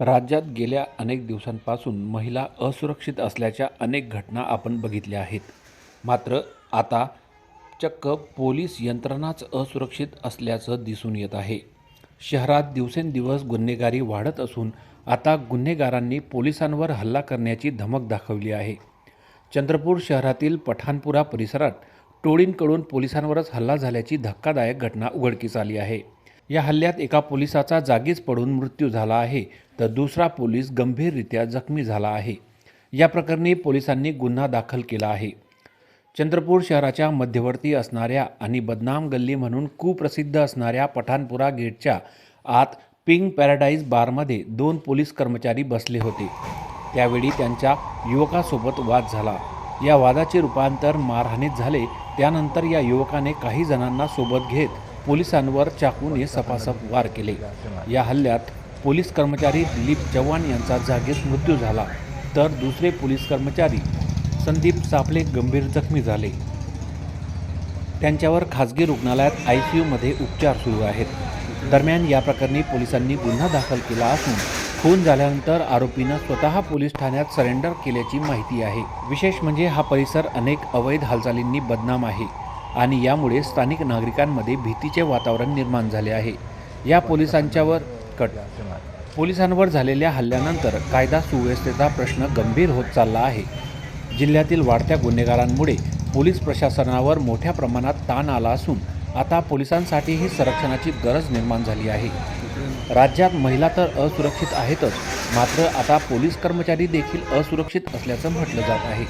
राज्यात गेल्या अनेक दिवसांपासून महिला असुरक्षित असल्याच्या अनेक घटना आपण बघितल्या आहेत. मात्र आता चक्क पोलीस यंत्रणाच असुरक्षित असल्याचं दिसून येत आहे. शहरात दिवसेंदिवस गुन्हेगारी वाढत असून आता गुन्हेगारांनी पोलिसांवर हल्ला करण्याची धमक दाखवली आहे. चंद्रपूर शहरातील पठाणपुरा परिसरात टोळींकडून पोलिसांवरच हल्ला झाल्याची धक्कादायक घटना उघडकीस आली आहे. या हल्ल्यात एका पोलिसाचा जागीच पडून मृत्यू झाला आहे तर दुसरा पोलीस गंभीररित्या जखमी झाला आहे. या प्रकरणी पोलिसांनी गुन्हा दाखल केला आहे. चंद्रपूर शहराच्या मध्यवर्ती असणाऱ्या आणि बदनाम गल्ली म्हणून कुप्रसिद्ध असणाऱ्या पठाणपुरा गेटच्या आत पिंक पॅराडाईज बारमध्ये दोन पोलीस कर्मचारी बसले होते. त्यावेळी त्यांच्या युवकासोबत वाद झाला. या वादाचे रूपांतर मारहाणीत झाले. त्यानंतर या युवकाने काही जणांना सोबत घेत पोलिसांवर चाकूने सपासप वार केले. या हल्ल्यात पोलीस कर्मचारी दिलीप चव्हाण यांचा जागीच मृत्यू झाला. तर दुसरे पोलीस कर्मचारी संदीप सापले गंभीर जखमी झाले. त्यांच्यावर खाजगी रुग्णालयात आय सी यूमध्ये उपचार सुरू आहेत. दरम्यान या प्रकरणी पोलिसांनी गुन्हा दाखल केला असून खून झाल्यानंतर आरोपीनं स्वतः पोलीस ठाण्यात सरेंडर केल्याची माहिती आहे. विशेष म्हणजे हा परिसर अनेक अवैध हालचालींनी बदनाम आहे. आणि यामुळे स्थानिक नागरिकांमध्ये भीतीचे वातावरण निर्माण झाले आहे. या पोलिसांच्यावर कट. पोलिसांवर झालेल्या हल्ल्यानंतर कायदा सुव्यवस्थेचा प्रश्न गंभीर होत चालला आहे. जिल्ह्यातील वाढत्या गुन्हेगारांमुळे पोलीस प्रशासनावर मोठ्या प्रमाणात ताण आला असून आता पोलिसांसाठीही संरक्षणाची गरज निर्माण झाली आहे. राज्यात महिला तर असुरक्षित आहेतच मात्र आता पोलीस कर्मचारी देखील असुरक्षित असल्याचं म्हटलं जात आहे.